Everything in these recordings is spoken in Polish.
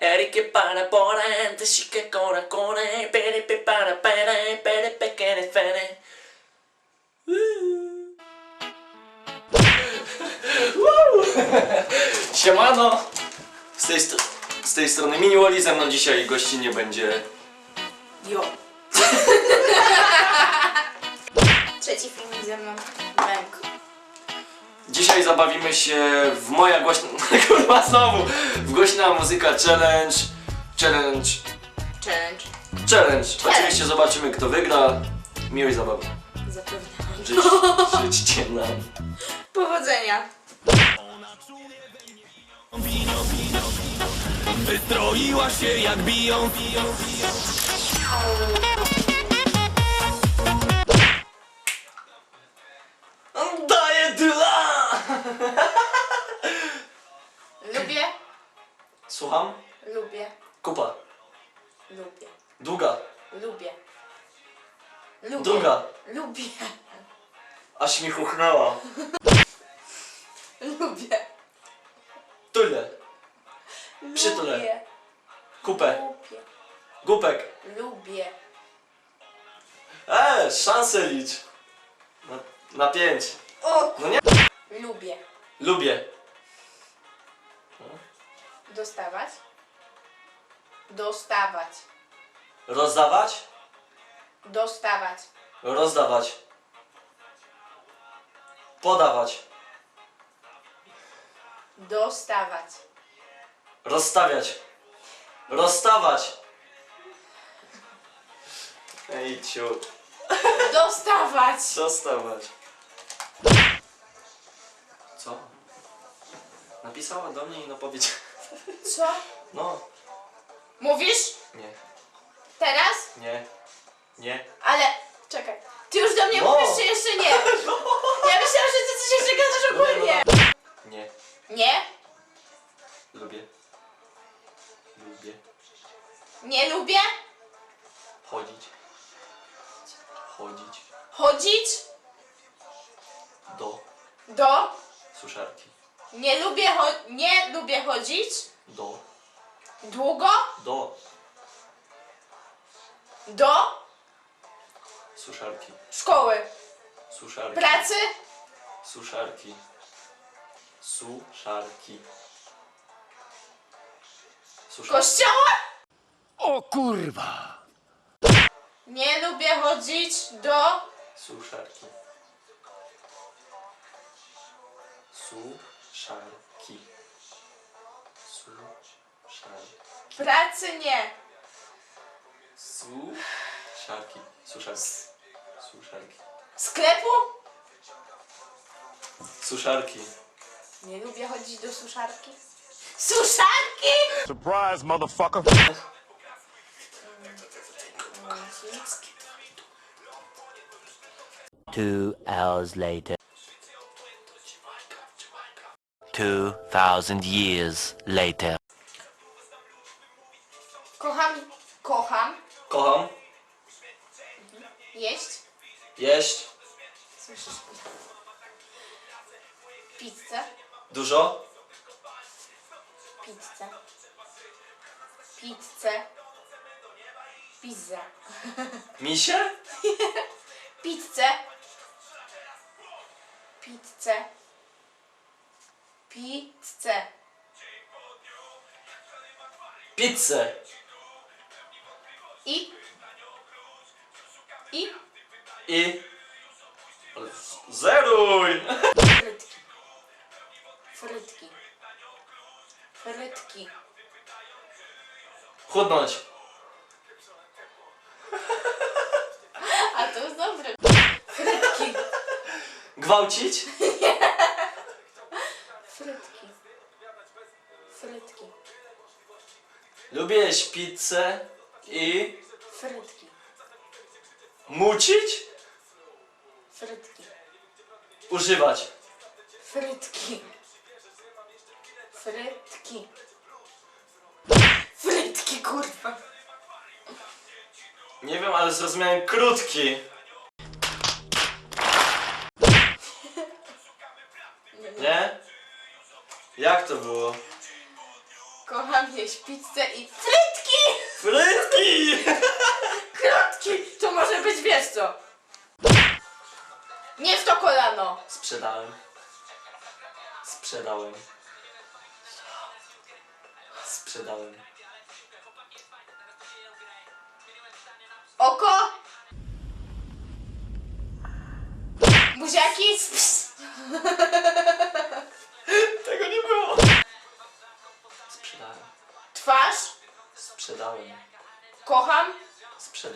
Erike para pora, te shike kora kore, pere pe para pere, pere pe kere fere. Siemano! Z tej, st- z tej strony Mini Wally, ze mną dzisiaj gości nie będzie. Jo. Trzeci filmik ze mną. Dzisiaj zabawimy się w moja głośna... Kurwa znowu! W głośna muzyka challenge. Challenge. Challenge. Challenge. Oczywiście zobaczymy kto wygra. Miłej zabawy. Zapewniam. Żyć, życzcie nam. Powodzenia. Wystroiła się jak biją, biją, biją. Dyla! Lubię. Słucham? Lubię. Kupa. Lubię. Długa. Lubię. Lubię. Druga. Lubię. Aż mi chuchnęła. Lubię. Tyle. Przytulę. Lubię. Kupę. Lubię. Gupek. Lubię. Eee, szanse licz. Na, na pięć. O, No nie? Lubię. Lubię. Dostawać. Dostawać. Rozdawać. Dostawać. Rozdawać. Podawać. Dostawać. Rozstawiać. Rozstawać. Ej, ciu. Dostawać. Dostawać. Co? Napisała do mnie i no powiedz. Co? No. Mówisz? Nie. Teraz? Nie. Nie. Ale czekaj. Ty już do mnie No. mówisz, czy jeszcze nie? Ja myślałam, że ty coś jeszcze gadasz ogólnie. Nie. Nie? Lubię. Lubię. Nie lubię? Chodzić. Chodzić. Chodzić? Do Do? Suszarki. Nie lubię cho- nie lubię chodzić? Do. Długo? Do Do? suszarki. Szkoły. Suszarki. Pracy? Suszarki. Suszarki. Suszarki. Kościoła? O kurwa! Nie lubię chodzić do Suszarki. Suszarki. Suszarki. pracy nie. Suszarki. Suszarki. Suszarki. Sklepu? Suszarki. Nie lubię chodzić do suszarki. Suszarki? Surprise, motherfucker! Two hours later. Two thousand years later. Kocham, kocham Kocham. jeść. Jeść. Słyszysz? Pizzę. Dużo. Pizzę. Pizzę. Pizza. Misie? Pizzę. Pizzę. Pizzę. Pizzę. I. I. I... Zeruj! Frytki. Frytki. Frytki. Chudnąć. A to jest dobre. Frytki. Gwałcić? Lubię jeść pizzę i... Frytki. Mucić? Frytki. Używać. Frytki. Frytki. Frytki, kurwa. Nie wiem, ale zrozumiałem krótki. Nie? Jak to było? Kocham jeść pizzę i frytki! Frytki! Krótki! To może być wiesz co? Nie w to kolano! Sprzedałem. Sprzedałem. Sprzedałem. Oko! Buziaki! Ps.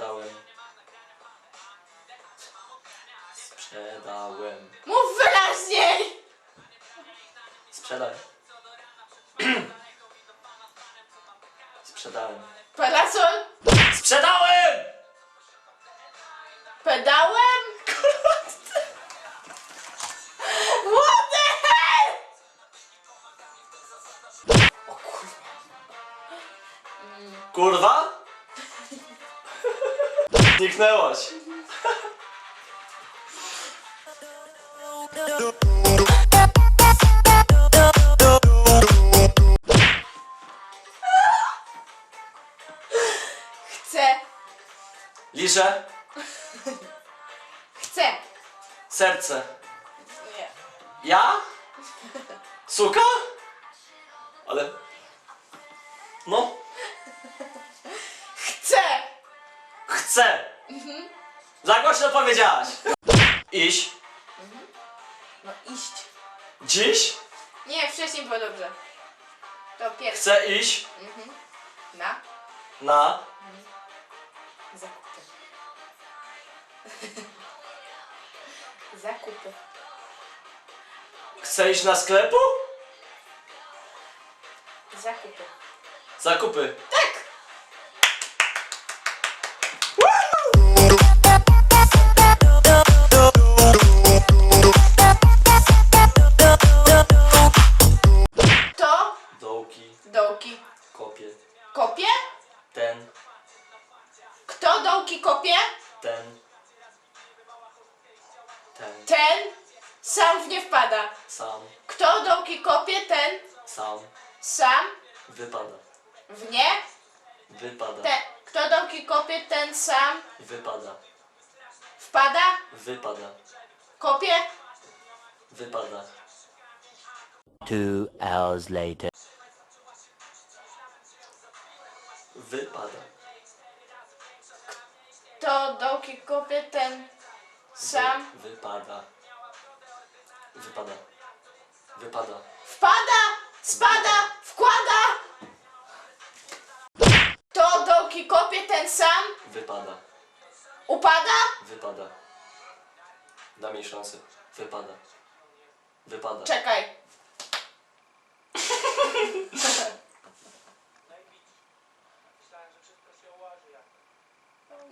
Sprzedałem. Sprzedałem. Mów wyraźniej! Sprzedałem. Sprzedałem. Parasol! Sprzedałem! Pedałem? What the hell? O kurwa. Zniknęłaś. Chcę, Liże, chcę. serce. Nie. Ja? Suka? Ale... No, chcę. Za głośno powiedziałaś. Iść. No iść. Dziś Nie, wcześniej było dobrze. To pierwsze. chcę iść Na na... zakupy. zakupy. Chcę iść na sklepu? Zakupy. Zakupy. Tak! Ten, Ten sam w nie wpada. sam, Kto dołki kopie, ten sam. sam Wypada. w nie. Wypada. Ten, kto dołki kopie, ten sam Wypada. wpada. Wypada. Kopie. Wypada. Two hours later. Wypada. Kto dołki kopie, ten sam Wy, wypada. Wypada. Wypada. wpada, spada, wkłada. Kto dołki kopie, ten sam Wypada. upada. Wypada. Dam jej szansę. Wypada. Wypada. Czekaj.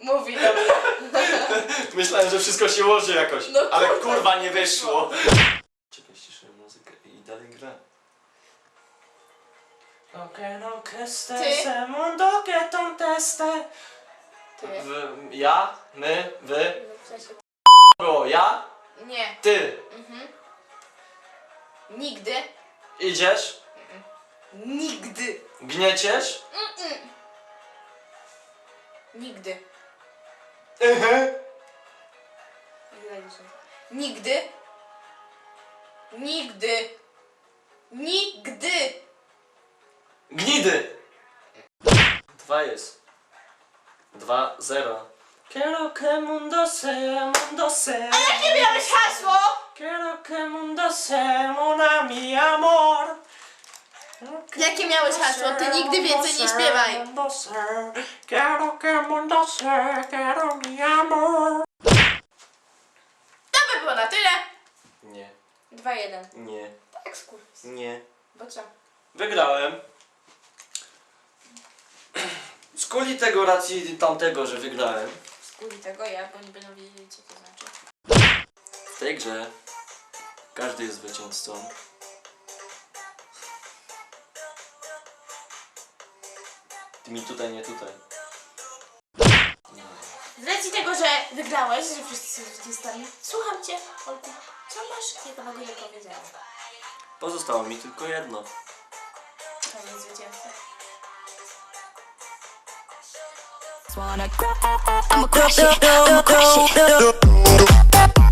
Mówi do mnie. Myślałem, że wszystko się ułoży jakoś, No ale kurwa, kurwa nie wyszło. Czekaj, ściszę muzykę i dalej gra. Lo no Ty. ese mundo que tonteste. Ty. W, ja, my, wy. No, w sensie- Było ja, Nie. ty. Nigdy. Idziesz, Nigdy. gnieciesz. Nigdy. Nigdy. Nigdy. Nigdy. Gnidy. Dwa jest. Dwa, zero. Quiero que mundo sea, mundo sea. Jakie miałeś hasło? Quiero que mundo sea una mi amor. Jakie miałeś hasło? Ty nigdy więcej nie śpiewaj. Mundo sea. Quiero que el mundo sea, quiero mi amor. To by było na tyle. Nie, 2-1. nie, Tak, skur. nie. Bo co? Wygrałem. Z kuli tego racji tamtego, że wygrałem. Skuli tego ja, bo nie będą wiedzieli co to znaczy. W tej grze każdy jest zwycięzcą. Ty mi tutaj, nie tutaj. Z racji tego, że wygrałeś, że wszyscy są zwycięzcami, słucham cię, Olku. Co masz ciekawego do powiedzenia? Pozostało mi tylko jedno. Koniec zwycięstwa. Wanna cry, I'ma crush it, I'ma crush it.